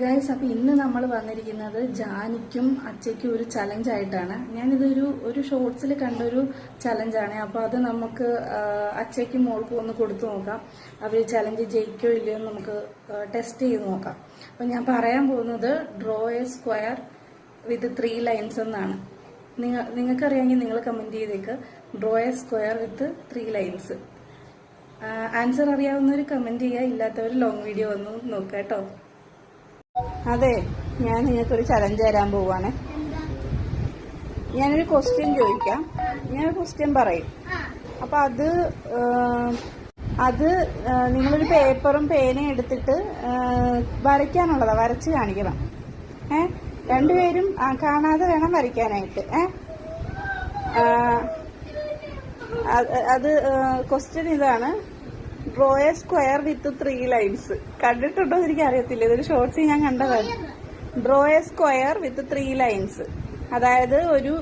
Guys അപ്പൊ ഇന്ന് നമ്മൾ വന്നിരിക്കുന്നത് ജാനിക്കും അച്ചയ്ക്കും ഒരു ചലഞ്ച് ആയിട്ടാണ്. ഞാനിതൊരു ഒരു ഷോർട്സിൽ കണ്ടൊരു ചലഞ്ചാണ് അപ്പൊ അത് നമുക്ക് അച്ചയ്ക്കും മോൾക്കും ഒന്ന് കൊടുത്തു നോക്കാം. അവർ ചലഞ്ച് ജയിക്കോ ഇല്ലയോ എന്ന് നമുക്ക് ടെസ്റ്റ് ചെയ്ത് നോക്കാം. അപ്പൊ ഞാൻ പറയാൻ പോകുന്നത് draw a square with three lines എന്നാണ്. നിങ്ങൾ നിങ്ങൾക്കറിയാമെങ്കിൽ നിങ്ങൾ കമന്റ് ചെയ്തേക്ക്. Draw a square with three lines answer അറിയാവുന്നവർ കമന്റ് ചെയ്യുക. ഇല്ലാത്തവർ ലോങ് വീഡിയോ ഒന്ന് നോക്കാം കേട്ടോ. അതെ ഞാൻ നിങ്ങൾക്കൊരു ചലഞ്ച് തരാൻ പോവാണ്. ഞാനൊരു ക്വസ്റ്റ്യൻ ചോദിക്കാം. ഞാനൊരു ക്വസ്റ്റ്യൻ പറയും. അപ്പൊ അത് അത് നിങ്ങളൊരു പേപ്പറും പേനയും എടുത്തിട്ട് വരയ്ക്കാനുള്ളതാ വരച്ച് കാണിക്കണം. ഏ? രണ്ടുപേരും കാണാതെ വേണം വരയ്ക്കാനായിട്ട്. ഏ? അത് ക്വസ്റ്റ്യൻ ഇതാണ്. Draw a square with three lines കണ്ടിട്ടുണ്ടോ എനിക്ക് അറിയത്തില്ല ഇതൊരു ഷോർട്സ് ഞാൻ കണ്ടതാണ്. Draw a square with three lines അതായത് ഒരു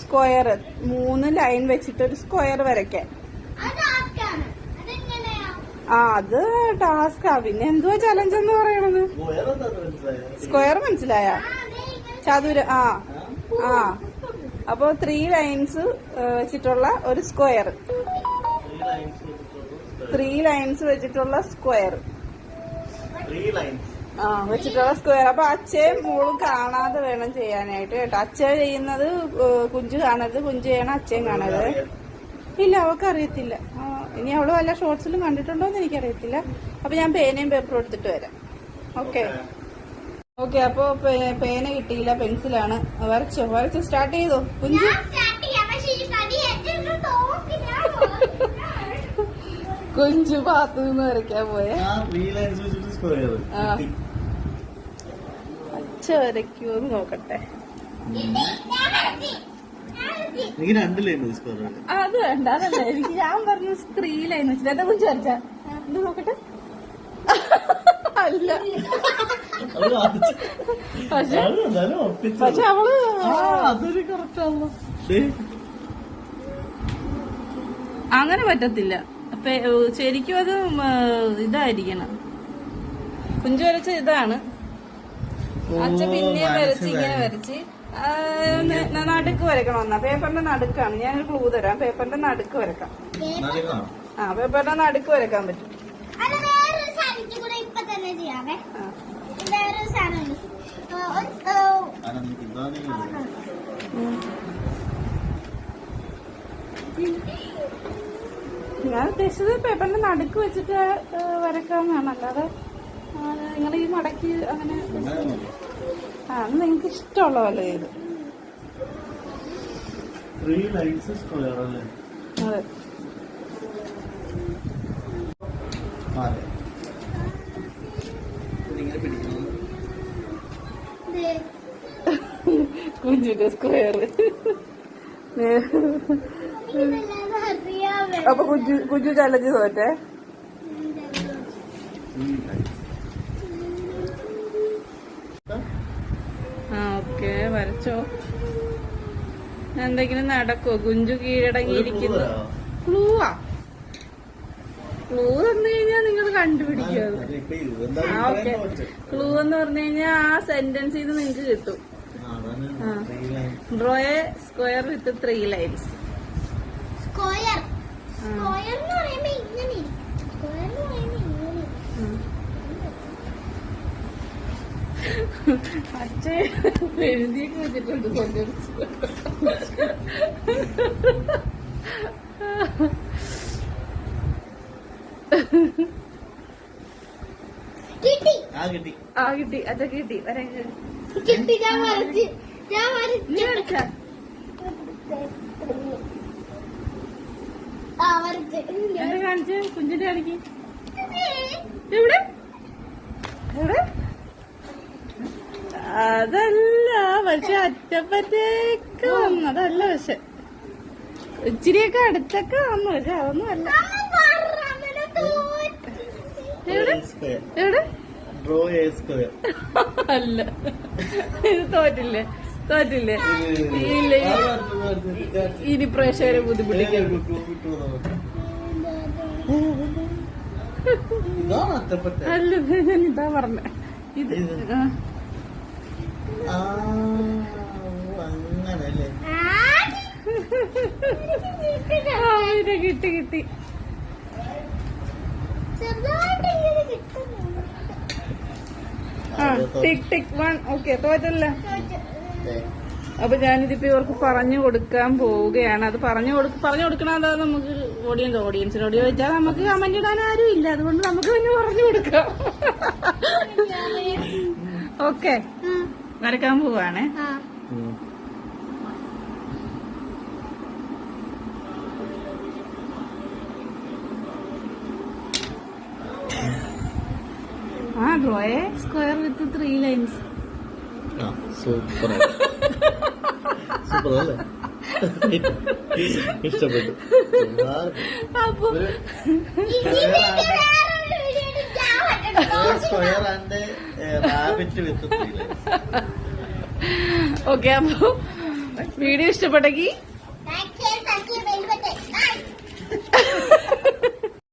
സ്ക്വയർ മൂന്ന് ലൈൻ വെച്ചിട്ട് ഒരു സ്ക്വയർ വരയ്ക്കാൻ. ആ അത് ടാസ്കാ പിന്നെ എന്തുവാ ചലഞ്ച് എന്ന് പറയണത്? സ്ക്വയർ മനസ്സിലായ? ചതുര ആ ആ. അപ്പൊ ത്രീ ലൈൻസ് വെച്ചിട്ടുള്ള ഒരു സ്ക്വയർ ത്രീ ലൈൻസ് വെച്ചിട്ടുള്ള സ്ക്വയർ ആ വെച്ചിട്ടുള്ള സ്ക്വയർ അപ്പൊ അച്ഛയും മോളും കാണാതെ വേണം ചെയ്യാനായിട്ട് കേട്ടോ. അച്ഛ ചെയ്യുന്നത് കുഞ്ചു കാണരുത്. കുഞ്ചു ചെയ്യണം അച്ഛയും കാണരുത്. ഇല്ല അവൾക്ക് അറിയത്തില്ല ആ, ഇനി അവൾ വല്ല ഷോർട്സിലും കണ്ടിട്ടുണ്ടോ എന്ന് എനിക്കറിയത്തില്ല. അപ്പൊ ഞാൻ പേനയും പേപ്പറും എടുത്തിട്ട് വരാം. ഓക്കെ ഓക്കെ അപ്പൊ പേന കിട്ടിയില്ല. പെൻസിലാണ് വരച്ചോ? വരച്ച് സ്റ്റാർട്ട് ചെയ്തോ? കുഞ്ചു? കുഞ്ചു ഭാഗത്തു നിന്ന് വരയ്ക്കാൻ പോയെ. അച്ഛ അച്ഛ വരയ്ക്കുമോന്ന് നോക്കട്ടെ. എനിക്ക് രണ്ടിലുണ്ട് സ്കോർ അത് വേണ്ട അതല്ല എനിക്ക് ഞാൻ പറഞ്ഞു സ്ത്രീ ലൈൻ വെച്ചിട്ട് എന്റെ കുഞ്ചു വരച്ച? ഇത് നോക്കട്ടെ. അല്ല. പക്ഷെ പക്ഷെ അവൾ അതൊരു കറക്റ്റ് ആണല്ലോ. അങ്ങനെ പറ്റത്തില്ല. ശരിക്കും അത് ഇതായിരിക്കണം. കുഞ്ചു വരച്ച ഇതാണ്. അച്ഛൻ പിന്നെ വരച്ച് ഇങ്ങനെ വരച്ച്. നടുക്ക് വരക്കണം എന്നാ. പേപ്പറിന്റെ നടുക്കാണ്. ഞാനൊരു ക്ലൂ തരാം. പേപ്പറിന്റെ നടുക്ക് വരക്കാം ആ പേപ്പറിന്റെ നടുക്ക് വരക്കാൻ പറ്റും. ഒരു, ഞാൻ ഉദ്ദേശിച്ചത് പേപ്പറിന്റെ നടുക്ക് വെച്ചിട്ട് വരക്കാമെന്നാണ് അല്ലാതെ നിങ്ങൾ ഈ മടക്കി അങ്ങനെ ആ അത് നിങ്ങൾക്ക് ഇഷ്ടമുള്ള പോലെ ചെയ്തു. കുഞ്ഞിന്റെ ലൈൻസ് സ്ക്വയർ അതെ. അപ്പൊ കുജു കുജു ചലഞ്ച് തോറ്റേ? ആ ഓക്കെ വരച്ചോ. എന്തെങ്കിലും നടക്കോ കുഞ്ചു കീഴടങ്ങിയിരിക്കുന്നു. ക്ലൂവാ ക്ലൂ തന്നു കഴിഞ്ഞാൽ നിങ്ങൾ കണ്ടുപിടിക്കും ആ ഓക്കെ. ക്ലൂ എന്ന് പറഞ്ഞു കഴിഞ്ഞാൽ ആ സെന്റൻസ് ഇത് നിങ്ങൾക്ക് കിട്ടും. ആ. Draw a square with three lines square അച്ഛ എഴുതിയൊക്കെ വെച്ചിട്ടുണ്ട് കിട്ടി. ആ കിട്ടി. അച്ഛ കിട്ടി. വരാൻ കിട്ടി. ഞാൻ വരച്ച് ഞാൻ വരച്ച് കാണിച്ച്? കാണിക്ക് എവിടെ? എവിടെ? അതല്ല പക്ഷെ അറ്റപ്പറ്റേക്ക് വന്നു. അതല്ല പക്ഷെ ഇച്ചിരിയൊക്കെ അടുത്തൊക്കെ വന്നു പക്ഷെ അതൊന്നും അല്ല. എവിടെ? എവിടെ? ഡ്രോ എ സ്ക്വയർ അല്ല. ഇത് തോറ്റില്ലേ? തോറ്റില്ലേ ഇല്ല ഇനി പ്രേക്ഷകരെ അല്ല ഞാൻ ഇതാ പറഞ്ഞ. ഇത് ഇത്. കിട്ടി കിട്ടി. Tick tick one. ഓക്കെ തോറ്റല്ല. അപ്പൊ ഞാനിതിപ്പോ ഇവർക്ക് പറഞ്ഞു കൊടുക്കാൻ പോവുകയാണ്. അത് പറഞ്ഞു കൊടുക്ക പറഞ്ഞു കൊടുക്കണത് നമുക്ക് ഓഡിയൻസ് ഓഡിയൻസിനോട് ചോദിച്ചാൽ നമുക്ക് കമന്റ് ഇടാൻ ആരും ഇല്ല. അതുകൊണ്ട് നമുക്ക് തന്നെ പറഞ്ഞു കൊടുക്കാം. ഓക്കെ വരക്കാൻ പോവാണേ. ആ. Draw a square with three lines super super അല്ലേ? ഇഷ്ടപ്പെട്ടു. Square and rabbit with okay അപ്പൊ വീഡിയോ ഇഷ്ടപ്പെട്ടെങ്കിൽ